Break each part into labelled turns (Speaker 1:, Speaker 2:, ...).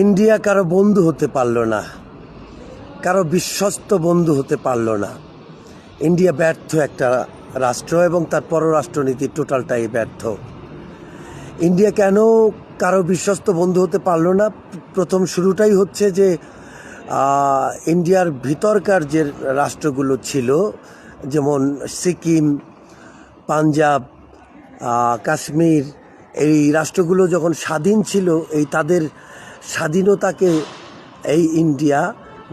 Speaker 1: India কারও বন্ধু হতে পারল না। কারও বিশ্বস্ত বন্ধু হতে পারল না। ইন্ডিয়া ব্যর্থ একটা রাষ্ট্র এবং তার পররাষ্ট্রনীতি টোটালটাই ব্যর্থ। ইন্ডিয়া কেন কারও বিশ্বস্ত বন্ধু হতে পারল না? প্রথম শুরুটাই হচ্ছে যে ইন্ডিয়ার ভিতরকার যে রাষ্ট্রগুলো ছিল, যেমন সিকিম, পাঞ্জাব কাশ্মীর, এই রাষ্ট্রগুলো যখন স্বাধীন ছিল, এই তাদের স্বাধীনতাকে এই ইন্ডিয়া,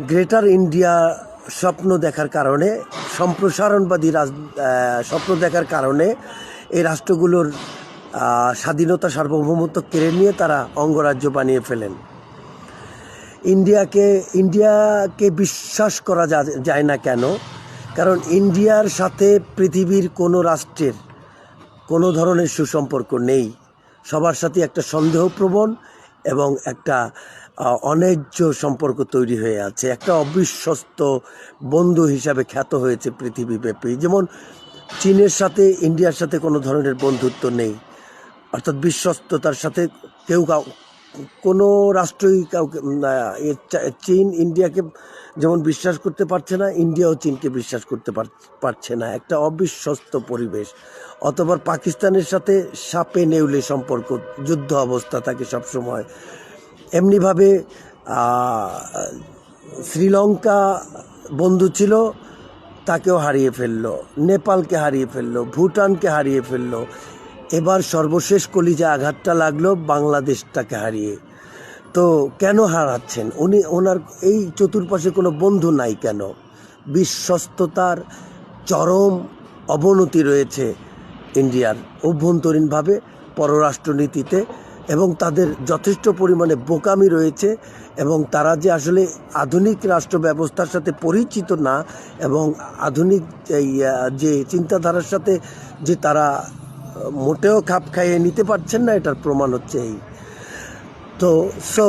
Speaker 1: গ্রেটার ইন্ডিয়া স্বপ্ন দেখার কারণে, সম্প্রসারণবাদী রাজ স্বপ্ন দেখার কারণে এই রাষ্ট্রগুলোর স্বাধীনতা সার্বভৌমত্ব কেড়ে নিয়ে তারা অঙ্গরাজ্য বানিয়ে ফেলেন। ইন্ডিয়াকে ইন্ডিয়াকে বিশ্বাস করা যায় না কেন? কারণ ইন্ডিয়ার সাথে পৃথিবীর কোনো রাষ্ট্রের কোনো ধরনের সুসম্পর্ক নেই। সবার সাথে একটা সন্দেহপ্রবণ এবং একটা অনেজ্য সম্পর্ক তৈরি হয়ে আছে। একটা অবিশ্বস্ত বন্ধু হিসাবে খ্যাত হয়েছে পৃথিবীব্যাপী যেমন চীনের সাথে, ইন্ডিয়ার সাথে কোনো ধরনের বন্ধুত্ব নেই। অর্থাৎ বিশ্বস্ততার সাথে কাউ কোনো রাষ্ট্রই কাউকে চীন ইন্ডিয়াকে যেমন বিশ্বাস করতে পারছে না, ইন্ডিয়াও চীনকে বিশ্বাস করতে পার- পারছে না। একটা অবিশ্বস্ত পরিবেশ। অথবা পাকিস্তানের সাথে সাপে নেউলে সম্পর্ক, যুদ্ধ অবস্থা থাকে সবসময় এমনিভাবে শ্রীলঙ্কা বন্ধু ছিল, তাকেও হারিয়ে ফেলল। নেপালকে হারিয়ে ফেলল, ভুটানকে হারিয়ে ফেলল। এবার সর্বশেষ কলিজা আঘাতটা লাগল বাংলাদেশটাকে হারিয়ে। তো কেন হারাচ্ছেন? উনি, ওনার এই চতুর্পাশে কোনো বন্ধু নাই কেন? বিশ্বস্ততার চরম অবনতি রয়েছে ইন্ডিয়ার অভ্যন্তরীণভাবে, পররাষ্ট্রনীতিতে, এবং তাদের যথেষ্ট পরিমাণে বোকামি রয়েছে, এবং তারা যে আসলে আধুনিক রাষ্ট্র ব্যবস্থার সাথে পরিচিত না, এবং আধুনিক যে চিন্তাধারার সাথে যে তারা মোটেও খাপ খাইয়ে নিতে পারছেন না, এটার প্রমাণ হচ্ছে এই। তো সো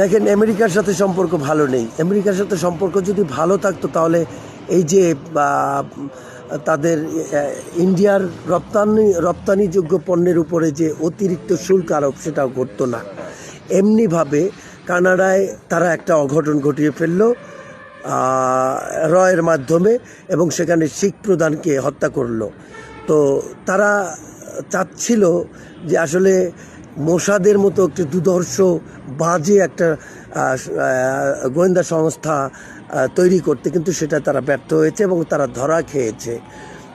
Speaker 1: দেখেন, আমেরিকার সাথে সম্পর্ক ভালো নেই। আমেরিকার সাথে সম্পর্ক যদি ভালো থাকতো, তাহলে এই যে তাদের ইন্ডিয়ার রপ্তানি, রপ্তানিযোগ্য পণ্যের উপরে যে অতিরিক্ত শুল্ক আরোপ, সেটাও করতো না। এমনিভাবে কানাডায় তারা একটা অঘটন ঘটিয়ে ফেলল রয়ের মাধ্যমে, এবং সেখানে শিখ প্রধানকে হত্যা করল। তো তারা চাচ্ছিল যে আসলে মোসাদের মতো একটি দুর্ধর্ষ বাজে একটা গোয়েন্দা সংস্থা তৈরি করতে কিন্তু সেটা তারা ব্যর্থ হয়েছে এবং তারা ধরা খেয়েছে।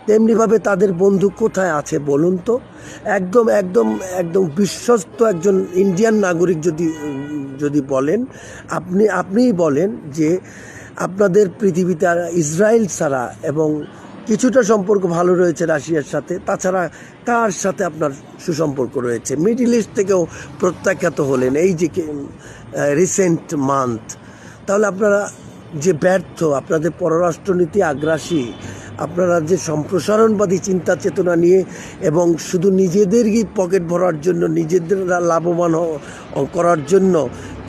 Speaker 1: তেমনিভাবে তাদের বন্ধু কোথায় আছে বলুন তো? একদম একদম একদম বিশ্বস্ত একজন ইন্ডিয়ান নাগরিক যদি যদি বলেন, আপনি, আপনিই বলেন যে আপনাদের পৃথিবীতে ইসরায়েল ছাড়া এবং কিছুটা সম্পর্ক ভালো রয়েছে রাশিয়ার সাথে, তাছাড়া কার সাথে আপনার সুসম্পর্ক রয়েছে? মিডিল ইস্ট থেকেও প্রত্যাখ্যাত হলেন, এই যে রিসেন্ট মান্থ তাহলে আপনারা যে ব্যর্থ, আপনাদের পররাষ্ট্রনীতি আগ্রাসী, আপনারা যে সম্প্রসারণবাদী চিন্তা চেতনা নিয়ে এবং শুধু নিজেদেরই পকেট ভরার জন্য নিজেদের লাভবান করার জন্য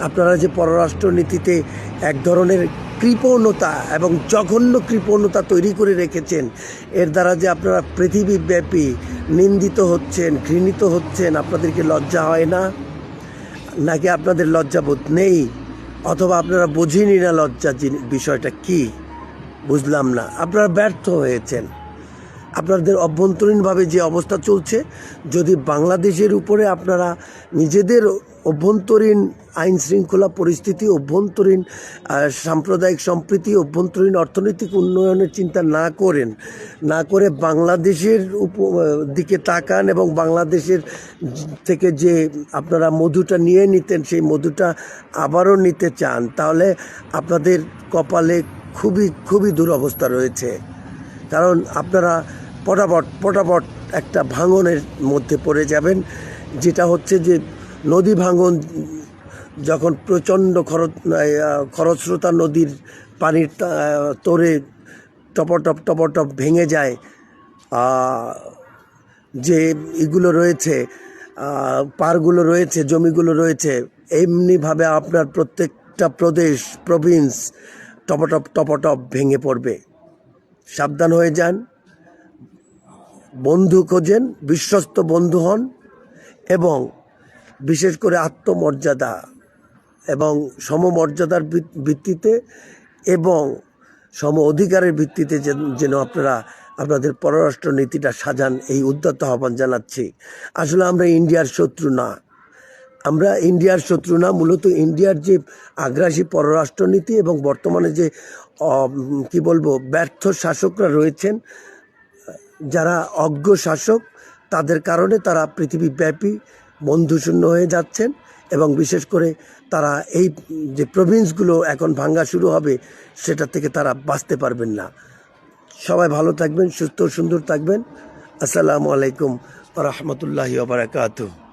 Speaker 1: আপনারা যে পররাষ্ট্রনীতিতে এক ধরনের কৃপণতা এবং জঘন্য কৃপণতা তৈরি করে রেখেছেন। এর দ্বারা যে আপনারা পৃথিবীব্যাপী নিন্দিত হচ্ছেন, ঘৃণিত হচ্ছেন, আপনাদেরকে লজ্জা হয় না? নাকি আপনাদের লজ্জাবোধ নেই? অথবা আপনারা বুঝিনি না লজ্জা বিষয়টা কি? বুঝলাম না। আপনারা ব্যর্থ হয়েছেন। আপনাদের অভ্যন্তরীণভাবে যে অবস্থা চলছে, যদি বাংলাদেশের উপরে আপনারা নিজেদের অভ্যন্তরীণ আইন শৃঙ্খলা পরিস্থিতি, অভ্যন্তরীণ সাম্প্রদায়িক সম্প্রীতি, অভ্যন্তরীণ অর্থনৈতিক উন্নয়নের চিন্তা না করেন, না করে বাংলাদেশের উপ- দিকে তাকান এবং বাংলাদেশের থেকে যে আপনারা মধুটা নিয়ে নিতেন, সেই মধুটা আবারও নিতে চান, তাহলে আপনাদের কপালে খুবই খুবই দুরবস্থা রয়েছে। কারণ আপনারা পটাপট পটাপট একটা ভাঙনের মধ্যে পড়ে যাবেন, যেটা হচ্ছে যে নদী ভাঙন, যখন প্রচণ্ড খরচ খরস্রোতা নদীর পানির তোরে টপটপ টপটপ ভেঙে যায় যে এগুলো রয়েছে পারগুলো রয়েছে, জমিগুলো রয়েছে, এমনিভাবে আপনার প্রত্যেকটা প্রদেশ প্রভিন্স টপটপ টপটপ ভেঙে পড়বে। সাবধান হয়ে যান, বন্ধু খোঁজেন, বিশ্বস্ত বন্ধু হন, এবং বিশেষ করে আত্মমর্যাদা এবং সমমর্যাদার ভিত- ভিত্তিতে এবং সম অধিকারের ভিত্তিতে যেন- আপনারা, আপনাদের পররাষ্ট্র নীতিটা সাজান, এই উদ্যত আহ্বান জানাচ্ছি। আসলে আমরা ইন্ডিয়ার শত্রু না। আমরা ইন্ডিয়ার শত্রু না, মূলত ইন্ডিয়ার যে আগ্রাসী পররাষ্ট্রনীতি এবং বর্তমানে যে কি বলব, ব্যর্থ শাসকরা রয়েছেন, যারা অজ্ঞ শাসক, তাদের কারণে তারা পৃথিবীব্যাপী বন্ধুশূন্য হয়ে যাচ্ছেন এবং বিশেষ করে তারা এই যে প্রভিন্সগুলো এখন ভাঙ্গা শুরু হবে, সেটা থেকে তারা বাঁচতে পারবেন না। সবাই ভালো থাকবেন, সুস্থ সুন্দর থাকবেন। আসসালামু আলাইকুম রহমতুল্লাহ বারাকাতুহ।